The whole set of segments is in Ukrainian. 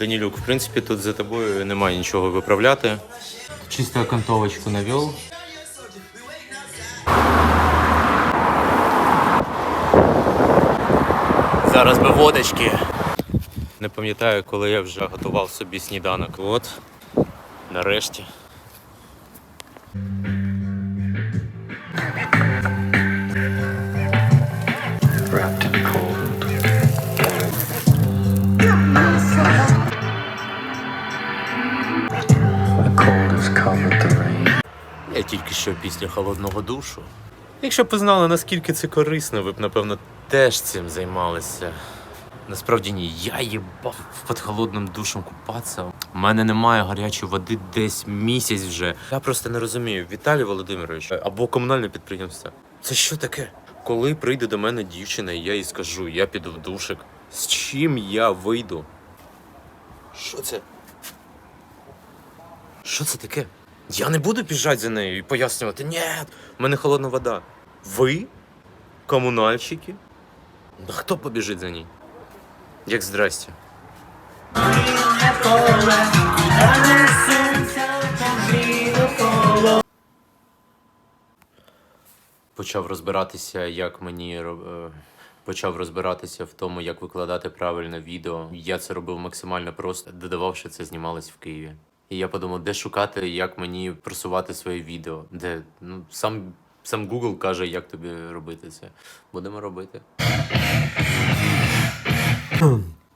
Данілюк, в принципі, тут за тобою немає нічого виправляти. Чисто окантовочку навел. Зараз би водочки. Не пам'ятаю, коли я вже готував собі сніданок. От, нарешті. Що після холодного душу. Якщо б ви знали, наскільки це корисно, ви б, напевно, теж цим займалися. Насправді ні, я їбав під холодним душем купатися. У мене немає гарячої води десь місяць вже. Я просто не розумію, Віталій Володимирович або комунальне підприємство. Це що таке? Коли прийде до мене дівчина, я їй скажу, я піду в душик. З чим я вийду? Що це? Що це таке? Я не буду біжати за нею і пояснювати, ні, в мене холодна вода. Ви? Комунальщики? Да хто побіжить за ній? Як здрастя. Почав розбиратися, як мені е, почав розбиратися в тому, як викладати правильно відео. Я це робив максимально просто, додавав, що це знімалось в Києві. І я подумав, де шукати, як мені просувати своє відео. Де ну сам сам Google каже, як тобі робити це. Будемо робити.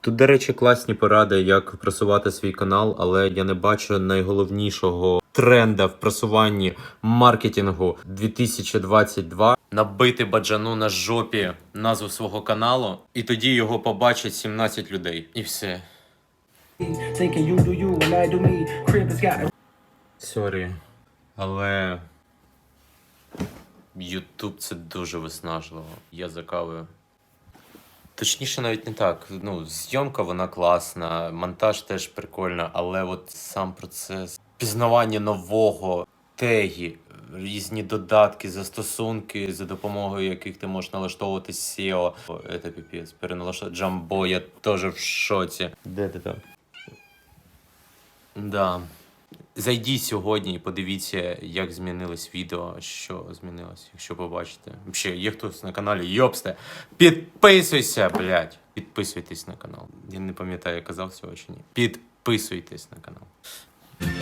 Тут, до речі, класні поради, як просувати свій канал, але я не бачу найголовнішого тренда в просуванні маркетингу 2022 набити баджану на жопі назву свого каналу, і тоді його побачать 17 людей. І все. Thinking you do you and I do me. Crib has got Сорі. Але Ютуб це дуже виснажливо. Я за кавою. Точніше, навіть не так. Ну, зйомка вона класна, монтаж теж прикольно, але от сам процес пізнавання нового, теги, різні додатки, застосунки, за допомогою яких ти можеш налаштовувати SEO. Це піпець, переналаштовувати Джамбо, я теж в шоці. Де ти там? Да. Зайдіть сьогодні і подивіться, як змінилось відео, що змінилось, якщо побачите. Взагалі, є хтось на каналі, йобсте. Підписуйся, блядь. Підписуйтесь на канал. Я не пам'ятаю, я казав цього чи ні. Підписуйтесь на канал.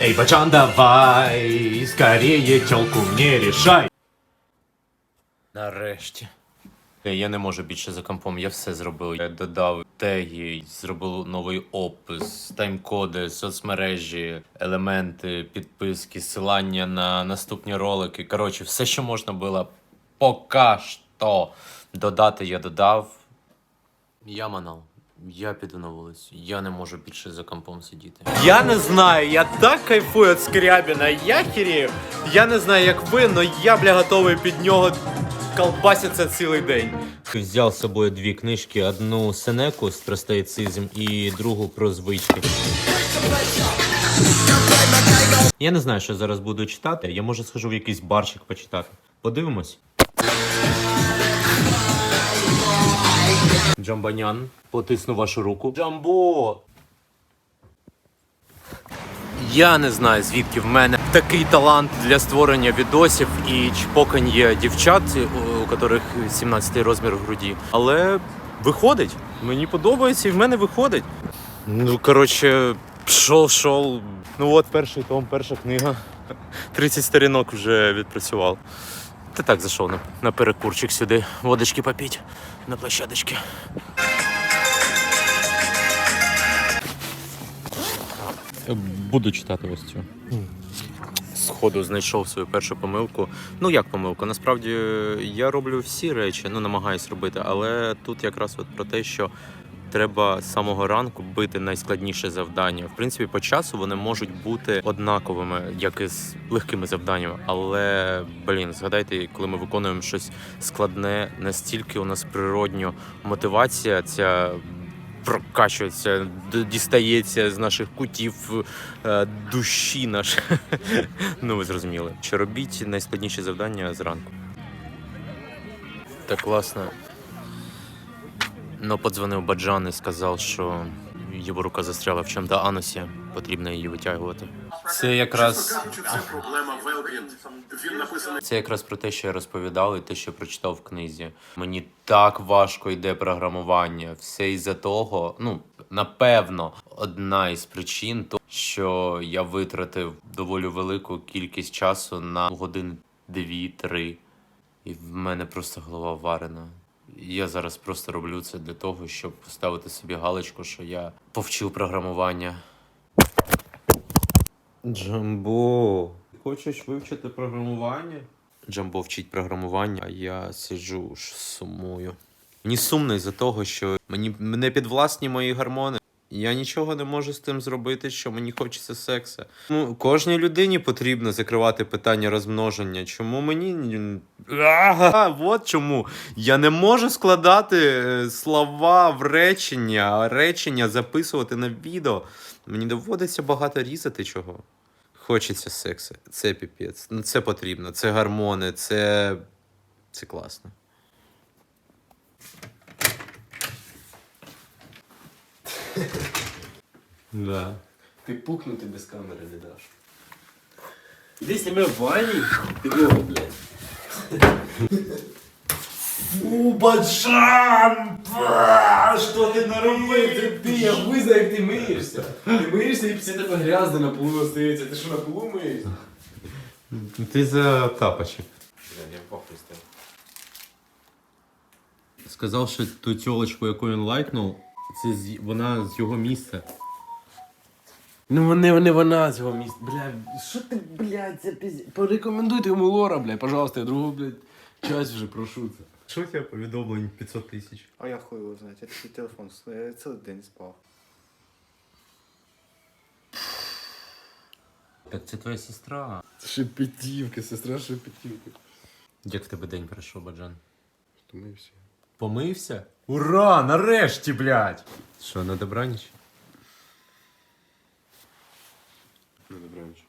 Эй, бачан, давай, скорее телку мне решай. Нарешті. Е, Я не можу більше за компом, я все зробив. Я додав теги, зробив новий опис, тайм-коди, соцмережі, елементи, підписки, ссилання на наступні ролики. Коротше, все, що можна було поки що додати, я додав. Я манал. Я піду на вулицю. Я не можу більше за компом сидіти. Я не знаю, я так кайфую від Скрябіна, я хірію. Я не знаю, як ви, але я, бля, готовий під нього колбаситься цілий день. Взяв з собою дві книжки: одну Сенеку «Страстоїцизм» і другу про звички. Я не знаю, що зараз буду читати. Я може схожу в якийсь барчик почитати. Подивимось. Джамбанян, потисну вашу руку. Джамбо! Я не знаю, звідки в мене такий талант для створення відосів і чпокання дівчат, у яких 17 розмір в груді. Але виходить. Мені подобається і в мене виходить. Ну, коротше, пішов, шов. Ну от перший том, перша книга. 30 сторінок вже відпрацював. Та так зайшов на, на перекурчик сюди. Водочки попіть на площадочки. Буду читати ось цю. Сходу знайшов свою першу помилку. Ну як помилку? Насправді я роблю всі речі, ну намагаюсь робити, але тут якраз от про те, що треба з самого ранку бити найскладніше завдання. В принципі, по часу вони можуть бути однаковими, як і з легкими завданнями. Але блін, згадайте, коли ми виконуємо щось складне, настільки у нас природньо мотивація ця прокачується, дістається з наших кутів е, душі наш. ну, ви зрозуміли. Чи робіть найскладніші завдання зранку. Так класно. Ну, подзвонив Баджан і сказав, що Його рука застряла в чому-то анусі, потрібно її витягувати. Це якраз це проблема Велбінд. Він написаний Це якраз про те, що я розповідав, і те, що прочитав в книзі. Мені так важко йде програмування. Все із-за того, ну напевно, одна із причин, то що я витратив доволі велику кількість часу на годин дві-три, і в мене просто голова варена. Я зараз просто роблю це для того, щоб поставити собі галочку, що я повчив програмування. Джамбо, хочеш вивчити програмування? Джамбо вчить програмування, а я сиджу ж сумую. Мені сумно із-за того, що мені не підвласні мої гормони. Я нічого не можу з тим зробити, що мені хочеться секса. Ну, кожній людині потрібно закривати питання розмноження. Чому мені. ні- Ага, от чому. Я не можу складати е, слова в речення, речення записувати на відео. Мені доводиться багато різати чого. Хочеться сексу. Це піпець. Ну, це потрібно. Це гормони, це. Це класно. Да. Ти пукнути без камери не даш. Іди сніми в ванні, підлогу, блядь. Фу, баджан! Ба! Що ти наробив? Ти, ти, я визнаю, як ти миєшся. Ти миєшся і після тебе грязно на полу остається. Ти що на полу миєшся? Ти за тапочек. Блядь, я похуй став. Сказав, що ту тілочку, яку він лайкнув, це з... вона з його місця. Ну вони, не вона цього місця. Бля, що ти, блядь, це піз... Порекомендуйте йому лора, блядь, пожалуйста, я другу, блядь, час вже прошу це. Що у тебе повідомлень 500 тисяч? А я хуй його знаю, я такий телефон я цілий день спав. Так це твоя сестра. Шепетівка, сестра шепетівка. Як в тебе день пройшов, Баджан? Втомився. Помився? Ура! Нарешті, блядь! Що, на добраніч? На добраніч.